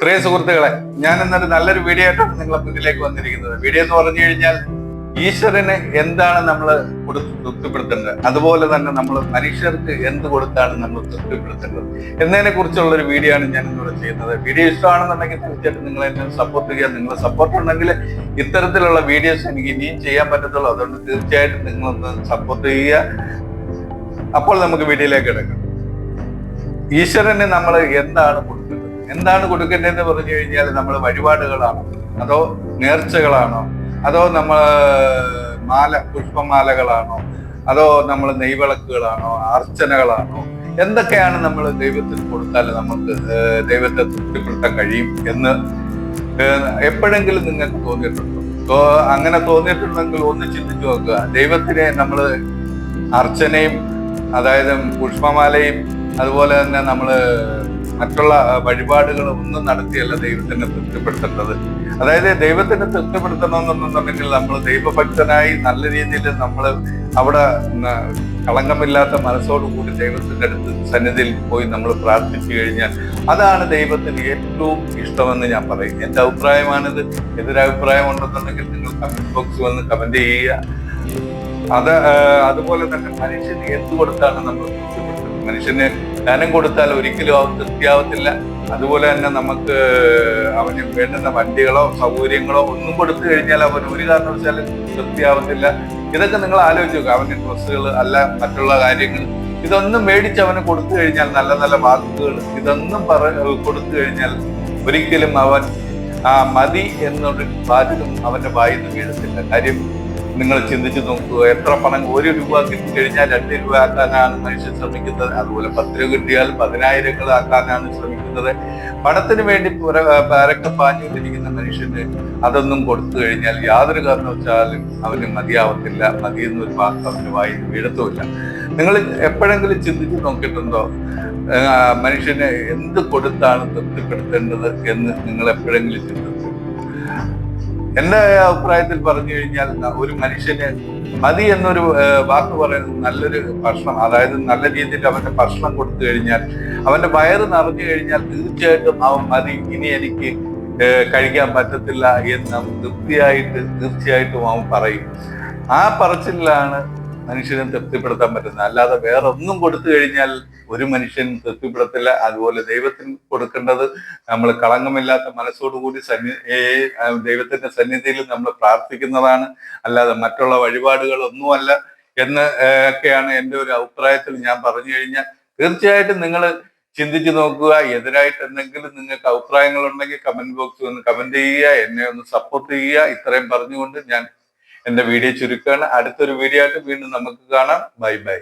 പ്രിയ സുഹൃത്തുക്കളെ ഞാൻ ഇന്നൊരു നല്ലൊരു വീഡിയോ ആയിട്ടാണ് നിങ്ങളെ മുന്നിലേക്ക് വന്നിരിക്കുന്നത്. വീഡിയോ എന്ന് പറഞ്ഞു കഴിഞ്ഞാൽ ഈശ്വരന് എന്താണ് നമ്മൾ കൊടുത്ത് തൃപ്തിപ്പെടുത്തേണ്ടത്? അതുപോലെ തന്നെ നമ്മൾ മനുഷ്യർക്ക് എന്ത് കൊടുത്താണ് നമ്മൾ തൃപ്തിപ്പെടുത്തേണ്ടത്? എന്നതിനെ കുറിച്ചുള്ള ഒരു വീഡിയോ ആണ് ഞാൻ ഇന്നിവിടെ ചെയ്യുന്നത്. വീഡിയോ ഇഷ്ടമാണെന്നുണ്ടെങ്കിൽ തീർച്ചയായിട്ടും നിങ്ങൾ എന്നെ സപ്പോർട്ട് ചെയ്യുക. നിങ്ങൾ സപ്പോർട്ട് ഉണ്ടെങ്കിൽ ഇത്തരത്തിലുള്ള വീഡിയോസ് എനിക്ക് ഇനിയും ചെയ്യാൻ പറ്റത്തുള്ളൂ. അതുകൊണ്ട് തീർച്ചയായിട്ടും നിങ്ങളൊന്ന് സപ്പോർട്ട് ചെയ്യുക. അപ്പോൾ നമുക്ക് വീഡിയോയിലേക്ക് കിടക്കാം. ഈശ്വരന് നമ്മൾ എന്താണ് എന്താണ് കൊടുക്കേണ്ടതെന്ന് പറഞ്ഞു കഴിഞ്ഞാൽ നമ്മൾ വഴിപാടുകളാണോ? അതോ നേർച്ചകളാണോ? അതോ നമ്മൾ മാല പുഷ്പമാലകളാണോ? അതോ നമ്മൾ നെയ്വിളക്കുകളാണോ? അർച്ചനകളാണോ? എന്തൊക്കെയാണ് നമ്മൾ ദൈവത്തിന് കൊടുത്താൽ നമുക്ക് ദൈവത്തെ തൃപ്തിപ്പെടുത്താൻ കഴിയും എന്ന് എപ്പോഴെങ്കിലും നിങ്ങൾക്ക് തോന്നിയിട്ടുണ്ടോ? അങ്ങനെ തോന്നിയിട്ടുണ്ടെങ്കിൽ ഒന്ന് ചിന്തിച്ചു നോക്കുക. ദൈവത്തിനെ നമ്മൾ അർച്ചനയും അതായത് പുഷ്പമാലയും അതുപോലെ തന്നെ നമ്മൾ മറ്റുള്ള വഴിപാടുകൾ ഒന്നും നടത്തിയല്ല ദൈവത്തിനെ തൃപ്തിപ്പെടുത്തേണ്ടത്. അതായത് ദൈവത്തിനെ തൃപ്തിപ്പെടുത്തണമെന്നുണ്ടെങ്കിൽ നമ്മൾ ദൈവഭക്തനായി നല്ല രീതിയിൽ നമ്മൾ അവിടെ കളങ്കമില്ലാത്ത മനസ്സോടുകൂടി ദൈവത്തിന്റെ അടുത്ത് സന്നിധിയിൽ പോയി നമ്മൾ പ്രാർത്ഥിച്ചു കഴിഞ്ഞാൽ അതാണ് ദൈവത്തിന് ഏറ്റവും ഇഷ്ടമെന്ന് ഞാൻ പറയും. എന്റെ അഭിപ്രായമാണിത്. എതിരഭിപ്രായം ഉണ്ടെന്നുണ്ടെങ്കിൽ നിങ്ങൾ കമന്റ് ബോക്സിൽ വന്ന് കമന്റ് ചെയ്യുക. അത് അതുപോലെ തന്നെ മനുഷ്യന് എന്ത് കൊടുത്താണ് നമ്മൾ മനുഷ്യന് ധനം കൊടുത്താൽ ഒരിക്കലും അവൻ തൃപ്തിയാവത്തില്ല. അതുപോലെ തന്നെ നമുക്ക് അവന് വേണ്ടുന്ന വണ്ടികളോ സൗകര്യങ്ങളോ ഒന്നും കൊടുത്തു കഴിഞ്ഞാൽ അവൻ ഒരു കാരണവശാലും തൃപ്തിയാവത്തില്ല. ഇതൊക്കെ നിങ്ങൾ ആലോചിച്ച് നോക്കുക അവന്റെ ഡ്രസ്സുകൾ അല്ല മറ്റുള്ള കാര്യങ്ങൾ. ഇതൊന്നും മേടിച്ച് അവന് കൊടുത്തു കഴിഞ്ഞാൽ നല്ല നല്ല വാക്കുകൾ ഇതൊന്നും പറ കൊടുത്തു കഴിഞ്ഞാൽ ഒരിക്കലും അവൻ ആ മതി എന്നൊരു വാചകം അവന്റെ വായിൽ വീഴത്തില്ല. കാര്യം നിങ്ങൾ ചിന്തിച്ച് നോക്കുക എത്ര പണം ഒരു രൂപ കിട്ടിക്കഴിഞ്ഞാൽ രണ്ട് രൂപ ആക്കാനാണ് മനുഷ്യൻ ശ്രമിക്കുന്നത്. അതുപോലെ പത്ത് രൂപ കിട്ടിയാൽ പതിനായിരങ്ങൾ ആക്കാനാണ് ശ്രമിക്കുന്നത്. പണത്തിന് വേണ്ടി പുര- പരക്കെ പാഞ്ഞുകൊണ്ടിരിക്കുന്ന മനുഷ്യന് അതൊന്നും കൊടുത്തു കഴിഞ്ഞാൽ യാതൊരു കാരണവശാലും അവന് മതിയാവത്തില്ല. മതി എന്നൊരു വാക്ക് അവന് വായി വീഴത്തുമില്ല. നിങ്ങൾ എപ്പോഴെങ്കിലും ചിന്തിച്ച് നോക്കിയിട്ടുണ്ടോ? മനുഷ്യനെ എന്ത് കൊടുത്താണ് തൃപ്തിപ്പെടുത്തേണ്ടത് എന്ന് നിങ്ങൾ എപ്പോഴെങ്കിലും ചിന്തിച്ചു എന്റെ അഭിപ്രായത്തിൽ പറഞ്ഞു കഴിഞ്ഞാൽ ഒരു മനുഷ്യന് മതി എന്നൊരു വാക്ക് പറയുന്നത് നല്ലൊരു ഭക്ഷണം. അതായത് നല്ല രീതിയിൽ അവന്റെ ഭക്ഷണം കൊടുത്തു കഴിഞ്ഞാൽ അവന്റെ വയറ് നിറഞ്ഞു കഴിഞ്ഞാൽ തീർച്ചയായിട്ടും അവൻ മതി. ഇനി എനിക്ക് കഴിക്കാൻ പറ്റത്തില്ല എന്ന് തൃപ്തിയായിട്ട് തീർച്ചയായിട്ടും അവൻ പറയും. ആ പറച്ചിലാണ് മനുഷ്യനെ തൃപ്തിപ്പെടുത്താൻ പറ്റുന്നത് അല്ലാതെ വേറെ ഒന്നും കൊടുത്തു കഴിഞ്ഞാൽ ഒരു മനുഷ്യൻ തൃപ്തിപ്പെടുത്തില്ല. അതുപോലെ ദൈവത്തിന് കൊടുക്കേണ്ടത് നമ്മൾ കളങ്കമില്ലാത്ത മനസ്സോടുകൂടി സന്നി ദൈവത്തിന്റെ സന്നിധിയിൽ നമ്മൾ പ്രാർത്ഥിക്കുന്നതാണ്. അല്ലാതെ മറ്റുള്ള വഴിപാടുകളൊന്നുമല്ല എന്ന് ഒക്കെയാണ് എന്റെ ഒരു അഭിപ്രായത്തിൽ ഞാൻ പറഞ്ഞു കഴിഞ്ഞാൽ തീർച്ചയായിട്ടും നിങ്ങൾ ചിന്തിച്ചു നോക്കുക. എതിരായിട്ട് എന്തെങ്കിലും നിങ്ങൾക്ക് അഭിപ്രായങ്ങൾ ഉണ്ടെങ്കിൽ കമന്റ് ബോക്സിൽ ഒന്ന് കമന്റ് ചെയ്യുക. എന്നെ ഒന്ന് സപ്പോർട്ട് ചെയ്യുക. ഇത്രയും പറഞ്ഞുകൊണ്ട് ഞാൻ എന്റെ വീഡിയോ ചുരുക്കുകയാണ് അടുത്തൊരു വീഡിയോ ആയിട്ട് വീണ്ടും നമുക്ക് കാണാം. Bye bye.